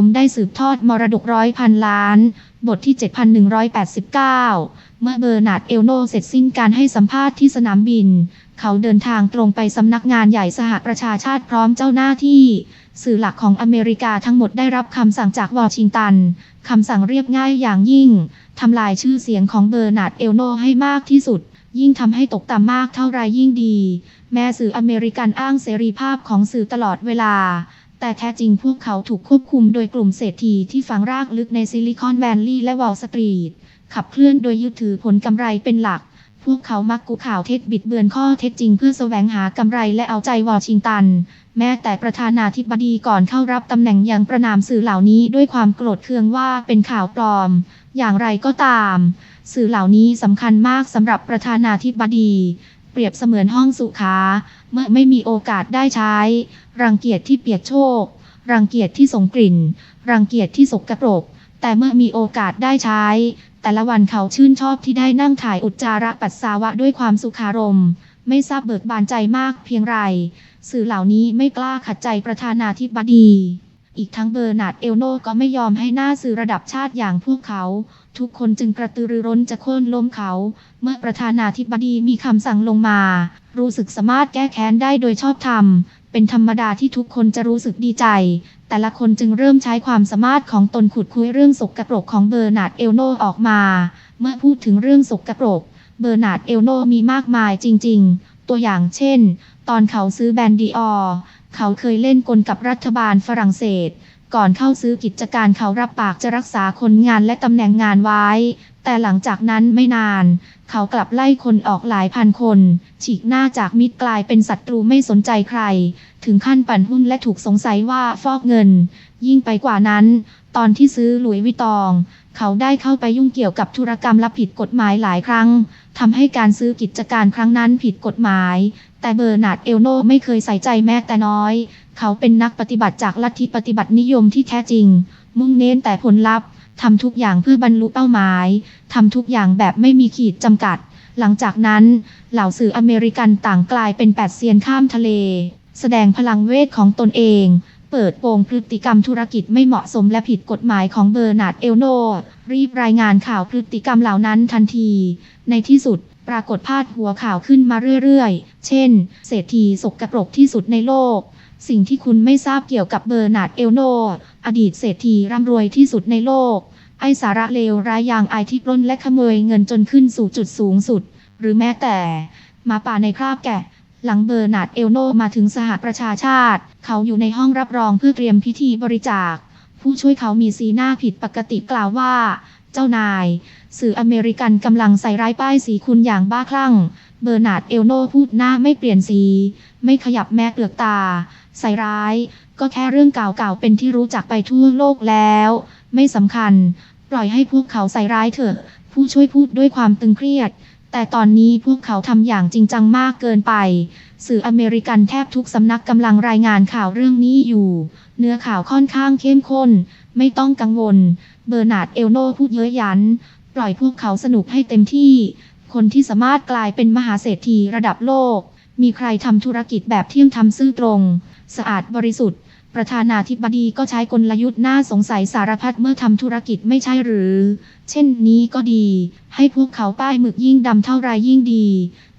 ผมได้สืบทอดมรดกร้อยพันล้าน บทที่ 7189 เมื่อเบอร์นาร์ดเอลโนเสร็จสิ้นการให้สัมภาษณ์ที่สนามบิน เขาเดินทางตรงไปสำนักงานใหญ่สหประชาชาติพร้อมเจ้าหน้าที่ สื่อหลักของอเมริกาทั้งหมดได้รับคำสั่งจากวอชิงตัน คำสั่งเรียบง่ายอย่างยิ่ง ทำลายชื่อเสียงของเบอร์นาร์ดเอลโนให้มากที่สุดยิ่งทำให้ตกต่ำมากเท่าไรยิ่งดี แม้สื่ออเมริกันอ้างเสรีภาพของสื่อตลอดเวลา แต่แท้จริงพวกเขาถูกควบคุมโดยกลุ่มเศรษฐีที่ฝังรากลึกในซิลิคอนแวลลีย์และวอลสตรีท ขับเคลื่อนโดยยึดถือผลกำไรเป็นหลัก พวกเขามักกุข่าวเท็จบิดเบือนข้อเท็จจริงเพื่อแสวงหากำไรและเอาใจวอชิงตัน แม้แต่ประธานาธิบดีก่อนเข้ารับตำแหน่งยังประนามสื่อเหล่านี้ด้วยความโกรธเคืองว่าเป็นข่าวปลอม อย่างไรก็ตาม สื่อเหล่านี้สำคัญมากสำหรับประธานาธิบดี เปรียบเสมือนห้องสุขา เมื่อไม่มีโอกาสได้ใช้ รังเกียจที่เปียกโชก รังเกียจที่สงกลิ่น รังเกียจที่สกปรก แต่เมื่อมีโอกาสได้ใช้ แต่ละวันเขาชื่นชอบที่ได้นั่งถ่ายอุจจาระปัสสาวะด้วยความสุขารมณ์ไม่ทราบเบิกบานใจมากเพียงไร สื่อเหล่านี้ไม่กล้าขัดใจประธานาธิบดี อีกทั้งเบอร์นาร์ดเอลโนก็ไม่ยอมให้หน้าสื่อระดับชาติอย่างพวกเขา ทุกคนจึงกระตือรือร้นจะโค่นล้มเขา เมื่อประธานาธิบดีมีคำสั่งลงมา รู้สึกสามารถแก้แค้นได้โดยชอบธรรม เป็นธรรมดาที่ทุกคนจะรู้สึกดีใจ แต่ละคนจึงเริ่มใช้ความสามารถของตนขุดคุยเรื่องสกปรกของเบอร์นาร์ดเอลโนออกมา เมื่อพูดถึงเรื่องสกปรก เบอร์นาร์ดเอลโนมีมากมายจริง ๆ ตัวอย่างเช่น ตอนเขาซื้อแบรนด์ดีออ เขาเคยเล่นกลกับรัฐบาลฝรั่งเศส ก่อนเข้าซื้อกิจการเขารับปากจะรักษาคนงานและตำแหน่งงานไว้ แต่หลังจากนั้นไม่นาน เขากลับไล่คนออกหลายพันคน ฉีกหน้าจากมิตรกลายเป็นศัตรูไม่สนใจใคร ถึงขั้นปั่นหุ้นและถูกสงสัยว่าฟอกเงิน ยิ่งไปกว่านั้น ตอนที่ซื้อหลุยวิตตอง เขาได้เข้าไปยุ่งเกี่ยวกับธุรกรรมลับผิดกฎหมายหลายครั้งทำให้การซื้อกิจการครั้งนั้นผิดกฎหมาย แต่เบอร์นาร์ดเอลโนไม่เคยใส่ใจแม้แต่น้อย เขาเป็นนักปฏิบัติจากลัทธิปฏิบัตินิยมที่แท้จริง มุ่งเน้นแต่ผลลัพธ์ทำทุกอย่างเพื่อบรรลุเป้าหมายทำทุกอย่างแบบไม่มีขีดจำกัด หลังจากนั้น เหล่าสื่ออเมริกันต่างกลายเป็นแปดเซียนข้ามทะเล แสดงพลังเวทของตนเอง เปิดโปงพฤติกรรมธุรกิจไม่เหมาะสมและผิดกฎหมายของเบอร์นาร์ดเอลโนรีบรายงานข่าวพฤติกรรมเหล่านั้นทันที ในที่สุด ปรากฏพาดหัวข่าวขึ้นมาเรื่อยๆ เช่น เศรษฐีสกรปรกที่สุดในโลก สิ่งที่คุณไม่ทราบเกี่ยวกับเบอร์นาร์ดเอลโน อดีตเศรษฐีร่ำรวยที่สุดในโลก ไอสาระเลวร้ายอย่างไอที่ปล้นและขโมยเงินจนขึ้นสู่จุดสูงสุด หรือแม้แต่หมาป่าในคราบแกะ หลังเบอร์นาร์ดเอลโนมาถึงสหประชาชาติ เขาอยู่ในห้องรับรองเพื่อเตรียมพิธีบริจาค ผู้ช่วยเขามีสีหน้าผิดปกติกล่าวว่า เจ้านาย สื่ออเมริกันกำลังใส่ร้ายป้ายสีคุณอย่างบ้าคลั่ง เบอร์นาร์ดเอลโนพูดหน้าไม่เปลี่ยนสี ไม่ขยับแม้เปลือกตา ใส่ร้าย ก็แค่เรื่องเก่าๆเป็นที่รู้จักไปทั่วโลกแล้ว ไม่สำคัญ ปล่อยให้พวกเขาใส่ร้ายเถอะ ผู้ช่วยพูดด้วยความตึงเครียด แต่ตอนนี้พวกเขาทำอย่างจริงจังมากเกินไป สื่ออเมริกันแทบทุกสำนักกำลังรายงานข่าวเรื่องนี้อยู่ เนื้อข่าวค่อนข้างเข้มข้น ไม่ต้องกังวล เบอร์นาร์ดเอลโนพูดเย้ยยัน ปล่อยพวกเขาสนุกให้เต็มที่ คนที่สามารถกลายเป็นมหาเศรษฐีระดับโลก มีใครทำธุรกิจแบบเที่ยงธรรมซื่อตรง สะอาดบริสุทธิ์ ประธานาธิบดีก็ใช้กลยุทธ์น่าสงสัยสารพัดเมื่อทำธุรกิจไม่ใช่หรือ เช่นนี้ก็ดี ให้พวกเขาป้ายหมึกยิ่งดำเท่าไรยิ่งดี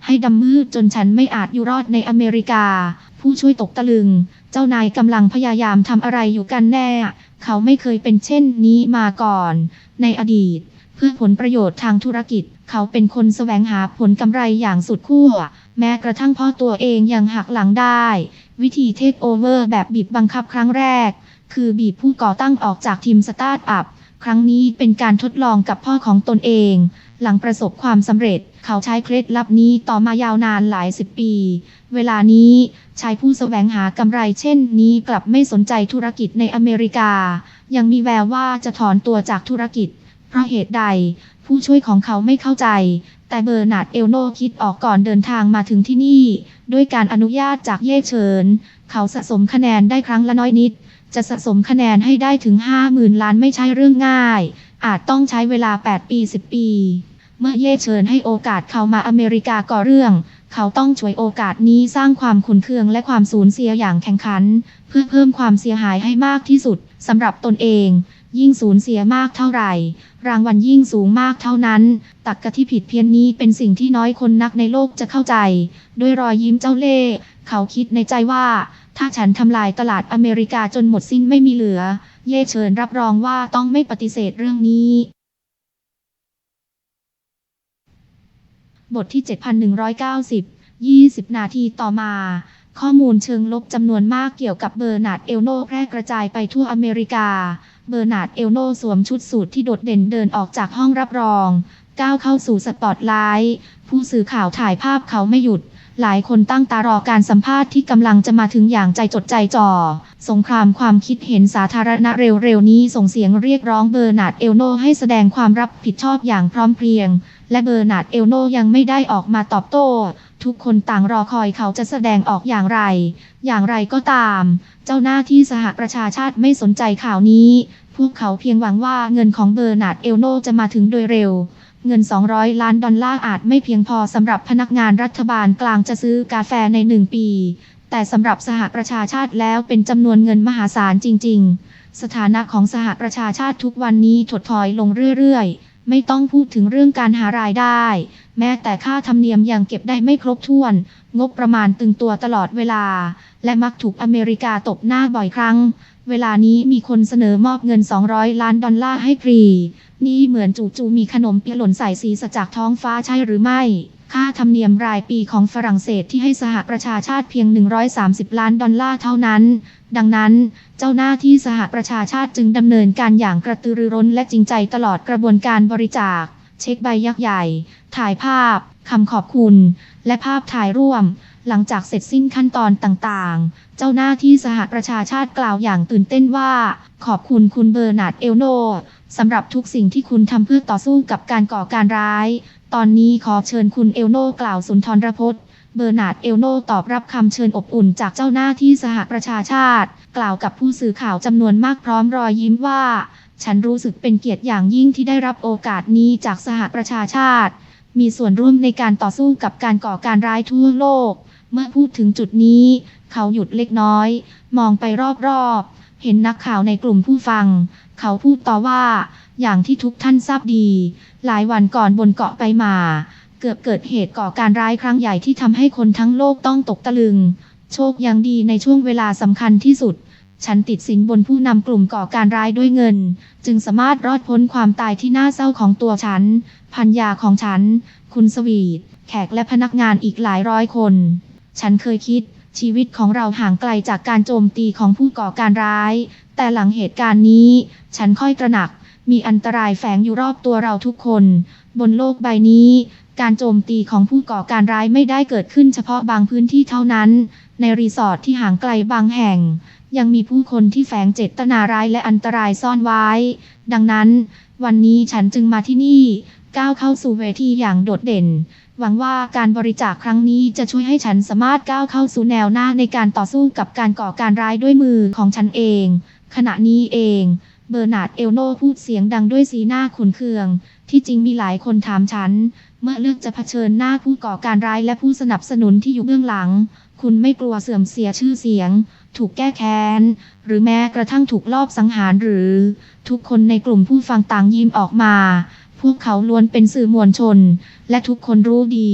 ให้ดำมืดจนฉันไม่อาจอยู่รอดในอเมริกา ผู้ช่วยตกตะลึง เจ้านายกำลังพยายามทำอะไรอยู่กันแน่ เขาไม่เคยเป็นเช่นนี้มาก่อน ในอดีต เพื่อผลประโยชน์ทางธุรกิจ เขาเป็นคนแสวงหาผลกำไรอย่างสุดขั้วแม้กระทั่งพ่อตัวเองยังหักหลังได้ วิธีเทคโอเวอร์แบบบีบบังคับครั้งแรก คือบีบผู้ก่อตั้งออกจากทีมสตาร์ทอัพ ครั้งนี้เป็นการทดลองกับพ่อของตนเอง หลังประสบความสำเร็จ เขาใช้เคล็ดลับนี้ต่อมายาวนานหลายสิบปี เวลานี้ชายผู้แสวงหากำไรเช่นนี้กลับไม่สนใจธุรกิจในอเมริกา ยังมีแววว่าจะถอนตัวจากธุรกิจ เพราะเหตุใด ผู้ช่วยของเขาไม่เข้าใจ แต่เบอร์นาร์ดเอลโนคิดออกก่อนเดินทางมาถึงที่นี่ ด้วยการอนุญาตจากเย่เฉิน เขาสะสมคะแนนได้ครั้งละน้อยนิด จะสะสมคะแนนให้ได้ถึง 50,000 ล้านไม่ใช่เรื่องง่าย อาจต้องใช้เวลา 8 ปี 10 ปี เมื่อเย่เฉินให้โอกาสเขามาอเมริกาก่อเรื่อง เขาต้องช่วยโอกาสนี้สร้างความขุนเคืองและความสูญเสียอย่างแข่งขัน เพื่อเพิ่มความเสียหายให้มากที่สุดสำหรับตนเอง ยิ่งสูญเสียมากเท่าไหร่ รางวัลยิ่งสูงมากเท่านั้น ตักกะที่ผิดเพี้ยนนี้เป็นสิ่งที่น้อยคนนักในโลกจะเข้าใจ ด้วยรอยยิ้มเจ้าเล่ห์เขาคิดในใจว่า ถ้าฉันทำลายตลาดอเมริกาจนหมดสิ้นไม่มีเหลือ เย่เชิญรับรองว่าต้องไม่ปฏิเสธเรื่องนี้ บทที่ 7190 20 นาทีต่อมา ข้อมูลเชิงลบจำนวนมากเกี่ยวกับเบอร์นาร์ดเอลโนแพร่กระจายไปทั่วอเมริกา เบอร์นาร์ดเอลโนสวมชุดสูทที่โดดเด่นเดินออกจากห้องรับรอง ก้าวเข้าสู่สปอตไลท์ผู้สื่อข่าวถ่ายภาพเขาไม่หยุดหลายคนตั้งตารอการสัมภาษณ์ที่กำลังจะมาถึงอย่างใจจดใจจ่อ สงครามความคิดเห็นสาธารณะเร็วๆนี้ส่งเสียงเรียกร้องเบอร์นาร์ดเอลโนให้แสดงความรับผิดชอบอย่างพร้อมเพรียง และเบอร์นาร์ดเอลโนยังไม่ได้ออกมาตอบโต้ ทุกคนต่างรอคอยเขาจะแสดงออกอย่างไร อย่างไรก็ตาม เจ้าหน้าที่สหประชาชาติไม่สนใจข่าวนี้ พวกเขาเพียงหวังว่าเงินของเบอร์นาร์ดเอลโนจะมาถึงโดยเร็วเงิน 200 ล้านดอลลาร์อาจไม่เพียงพอสำหรับพนักงานรัฐบาลกลางจะซื้อกาแฟในหนึ่งปี แต่สำหรับสหประชาชาติแล้วเป็นจำนวนเงินมหาศาลจริง ๆ สถานะของสหประชาชาติทุกวันนี้ถดถอยลงเรื่อย ๆ ไม่ต้องพูดถึงเรื่องการหารายได้ แม้แต่ค่าธรรมเนียมยังเก็บได้ไม่ครบถ้วน งบประมาณตึงตัวตลอดเวลา และมักถูกอเมริกาตบหน้าบ่อยครั้ง เวลานี้มีคนเสนอมอบเงิน 200 ล้านดอลลาร์ให้ฟรี นี่เหมือนจู่ๆมีขนมเปียหล่นใส่สีสจากท้องฟ้าใช่หรือไม่ ค่าธรรมเนียมรายปีของฝรั่งเศสที่ให้สหประชาชาติเพียง 130 ล้านดอลลาร์เท่านั้น ดังนั้น เจ้าหน้าที่สหประชาชาติจึงดำเนินการอย่างกระตือรือร้นและจริงใจตลอดกระบวนการบริจาค เช็คใบยักษ์ใหญ่ ถ่ายภาพคำขอบคุณ และภาพถ่ายร่วม หลังจากเสร็จสิ้นขั้นตอนต่างๆ เจ้าหน้าที่สหประชาชาติกล่าวอย่างตื่นเต้นว่า ขอบคุณคุณเบอร์นาร์ดเอลโน สำหรับทุกสิ่งที่คุณทำเพื่อต่อสู้กับการก่อการร้าย ตอนนี้ขอเชิญคุณเอลโนกล่าวสุนทรพจน์ เบอร์นาร์ดเอลโนตอบรับคำเชิญอบอุ่นจากเจ้าหน้าที่สหประชาชาติ กล่าวกับผู้สื่อข่าวจำนวนมากพร้อมรอยยิ้มว่า ฉันรู้สึกเป็นเกียรติอย่างยิ่งที่ได้รับโอกาสนี้จากสหประชาชาติ มีส่วนร่วมในการต่อสู้กับการก่อการร้ายทั่วโลก เมื่อพูดถึงจุดนี้ เขาหยุดเล็กน้อย มองไปรอบๆ เห็นนักข่าวในกลุ่มผู้ฟัง เขาพูดต่อว่า อย่างที่ทุกท่านทราบดี หลายวันก่อนบนเกาะไปมา เกือบเกิดเหตุก่อการร้ายครั้งใหญ่ที่ทำให้คนทั้งโลกต้องตกตะลึง โชคยังดีในช่วงเวลาสำคัญที่สุด ฉันติดสินบนผู้นำกลุ่มก่อการร้ายด้วยเงิน จึงสามารถรอดพ้นความตายที่น่าเศร้าของตัวฉันพันยาของฉัน คุณสวีท แขกและพนักงานอีกหลายร้อยคน ฉันเคยคิด ชีวิตของเราห่างไกลจากการโจมตีของผู้ก่อการร้าย แต่หลังเหตุการณ์นี้ ฉันค่อยตระหนัก มีอันตรายแฝงอยู่รอบตัวเราทุกคน บนโลกใบนี้ การโจมตีของผู้ก่อการร้ายไม่ได้เกิดขึ้นเฉพาะบางพื้นที่เท่านั้น ในรีสอร์ทที่ห่างไกลบางแห่ง ยังมีผู้คนที่แฝงเจตนาร้ายและอันตรายซ่อนไว้ ดังนั้น วันนี้ฉันจึงมาที่นี่ ก้าวเข้าสู่เวทีอย่างโดดเด่น หวังว่าการบริจาคครั้งนี้จะช่วยให้ฉันสามารถก้าวเข้าสู่แนวหน้าในการต่อสู้กับการก่อการร้ายด้วยมือของฉันเอง ขณะนี้เอง เบอร์นาร์ดเอลโนพูดเสียงดังด้วยสีหน้าขุนเคือง ที่จริงมีหลายคนถามฉัน เมื่อเลือกจะเผชิญหน้าผู้ก่อการร้ายและผู้สนับสนุนที่อยู่เบื้องหลัง คุณไม่กลัวเสื่อมเสียชื่อเสียง ถูกแก้แค้น หรือแม้กระทั่งถูกลอบสังหารหรือ ทุกคนในกลุ่มผู้ฟังต่างยิ้มออกมา พวกเขาล้วนเป็นสื่อมวลชน และทุกคนรู้ดี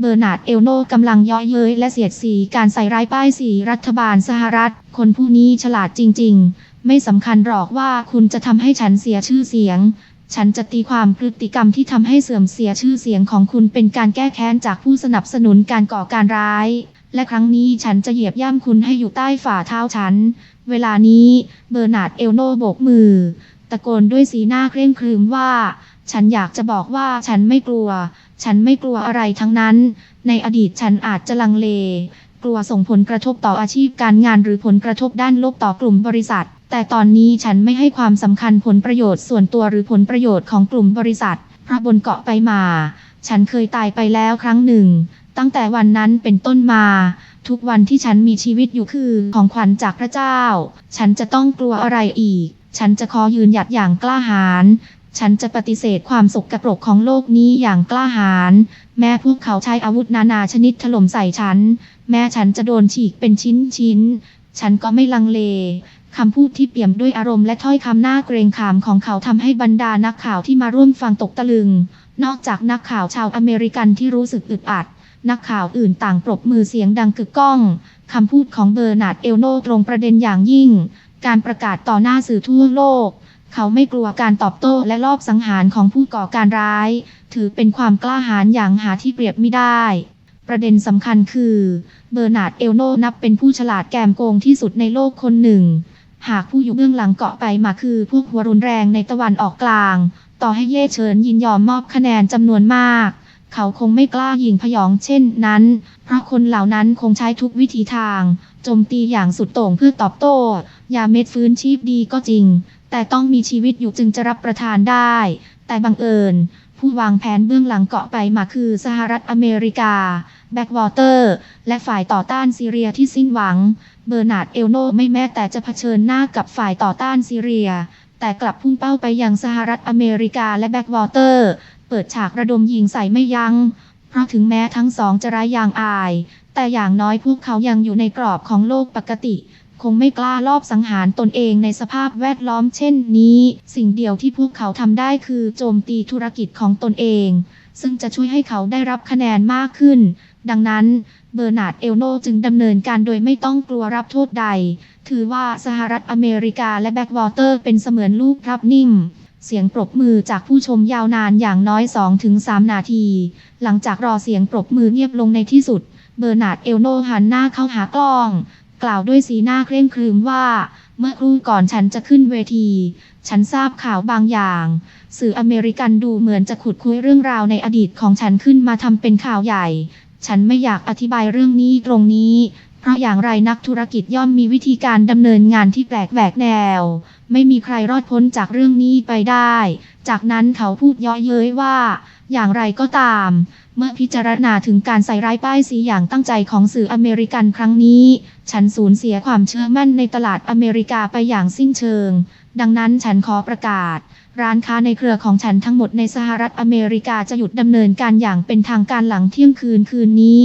เบอร์นาร์ดเอลโนกำลังย่อเย้ยและเสียดสีการใส่ร้ายป้ายสีรัฐบาลสหรัฐ คนผู้นี้ฉลาดจริง ๆ ไม่สำคัญหรอกว่าคุณจะทำให้ฉันเสียชื่อเสียง ฉันจะตีความพฤติกรรมที่ทำให้เสื่อมเสียชื่อเสียงของคุณเป็นการแก้แค้นจากผู้สนับสนุนการก่อการร้าย และครั้งนี้ฉันจะเหยียบย่ำคุณให้อยู่ใต้ฝ่าเท้าฉัน เวลานี้ เบอร์นาร์ดเอลโนโบกมือ ตะโกนด้วยสีหน้าเคร่งครึมว่า ฉันอยากจะบอกว่าฉันไม่กลัว ฉันไม่กลัวอะไรทั้งนั้น ในอดีตฉันอาจจะลังเล กลัวส่งผลกระทบต่ออาชีพการงานหรือผลกระทบด้านลบต่อกลุ่มบริษัท แต่ตอนนี้ฉันไม่ให้ความสำคัญผลประโยชน์ส่วนตัวหรือผลประโยชน์ของกลุ่มบริษัท เพราะบนเกาะไปมา ฉันเคยตายไปแล้วครั้งหนึ่ง ตั้งแต่วันนั้นเป็นต้นมาทุกวันที่ฉันมีชีวิตอยู่คือของขวัญจากพระเจ้า ฉันจะต้องกลัวอะไรอีก ฉันจะขอยืนหยัดอย่างกล้าหาญ ฉันจะปฏิเสธความสกปรกของโลกนี้อย่างกล้าหาญ แม้พวกเขาใช้อาวุธนานาชนิดถล่มใส่ฉัน แม้ฉันจะโดนฉีกเป็นชิ้นชิ้น ฉันก็ไม่ลังเล คำพูดที่เปี่ยมด้วยอารมณ์และถ้อยคำหน้าเกรงขามของเขาทำให้บรรดานักข่าวที่มาร่วมฟังตกตะลึง นอกจากนักข่าวชาวอเมริกันที่รู้สึกอึดอัด นักข่าวอื่นต่างปรบมือเสียงดังกึกก้อง คำพูดของเบอร์นาร์ดเอลโนตรงประเด็นอย่างยิ่ง การประกาศต่อหน้าสื่อทั่วโลก เขาไม่กลัวการตอบโต้และลอบสังหารของผู้ก่อการร้าย ถือเป็นความกล้าหาญอย่างหาที่เปรียบไม่ได้ ประเด็นสำคัญคือเบอร์นาร์ดเอลโนนับเป็นผู้ฉลาดแกมโกงที่สุดในโลกคนหนึ่ง หากผู้อยู่เบื้องหลังเกาะไปมาคือพวกหัวรุนแรงในตะวันออกกลาง ต่อให้เย่เฉินยินยอมมอบคะแนนจำนวนมาก เขาคงไม่กล้ายิงพยองเช่นนั้น เพราะคนเหล่านั้นคงใช้ทุกวิธีทาง โจมตีอย่างสุดโต่งเพื่อตอบโต้ ยาเม็ดฟื้นชีพดีก็จริง แต่ต้องมีชีวิตอยู่จึงจะรับประทานได้ แต่บังเอิญ ผู้วางแผนเบื้องหลังเกาะไปมาคือสหรัฐอเมริกา แบ็กวอเตอร์ และฝ่ายต่อต้านซีเรียที่สิ้นหวัง เบอร์นาร์ดเอลโนไม่แม้แต่จะเผชิญหน้ากับฝ่ายต่อต้านซีเรียแต่กลับพุ่งเป้าไปยังสหรัฐอเมริกาและแบ็กวอเตอร์ เปิดฉากระดมยิงใส่ไม่ยัง้ง เพราะถึงแม้ทั้งสองจะร้ายอย่างอาย แต่อย่างน้อยพวกเขายังอยู่ในกรอบของโลกปกติ คงไม่กล้าลอบสังหารตนเองในสภาพแวดล้อมเช่นนี้ สิ่งเดียวที่พวกเขาทำได้คือโจมตีธุรกิจของตนเอง ซึ่งจะช่วยให้เขาได้รับคะแนนมากขึ้น ดังนั้นเบอร์นาร์ดเอลโนจึงดำเนินการโดยไม่ต้องกลัวรับโทษใด ถือว่าสหรัฐอเมริกาและแบ็กวอเตอร์เป็นเสมือนลูกพรับนิ่ม เสียงปรบมือจากผู้ชมยาวนานอย่างน้อย 2-3 นาที หลังจากรอเสียงปรบมือเงียบลงในที่สุด เบอร์นาร์ดเอลโนหันหน้าเข้าหากล้อง กล่าวด้วยสีหน้าเคร่งครึมว่า เมื่อครู่ก่อนฉันจะขึ้นเวที ฉันทราบข่าวบางอย่าง สื่ออเมริกันดูเหมือนจะขุดคุยเรื่องราวในอดีตของฉันขึ้นมาทำเป็นข่าวใหญ่ ฉันไม่อยากอธิบายเรื่องนี้ตรงนี้ เพราะอย่างไรนักธุรกิจย่อมมีวิธีการดำเนินงานที่แปลกแหวกแนว ไม่มีใครรอดพ้นจากเรื่องนี้ไปได้ จากนั้นเขาพูดย่อเย้ยว่า อย่างไรก็ตาม เมื่อพิจารณาถึงการใส่ร้ายป้ายสีอย่างตั้งใจของสื่ออเมริกันครั้งนี้ ฉันสูญเสียความเชื่อมั่นในตลาดอเมริกาไปอย่างสิ้นเชิง ดังนั้นฉันขอประกาศ ร้านค้าในเครือของฉันทั้งหมดในสหรัฐอเมริกาจะหยุดดำเนินการอย่างเป็นทางการหลังเที่ยงคืนคืนนี้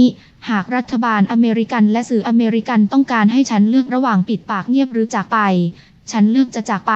หากรัฐบาลอเมริกันและสื่ออเมริกันต้องการให้ฉันเลือกระหว่างปิดปากเงียบหรือจากไป ฉันเลือกจะจากไป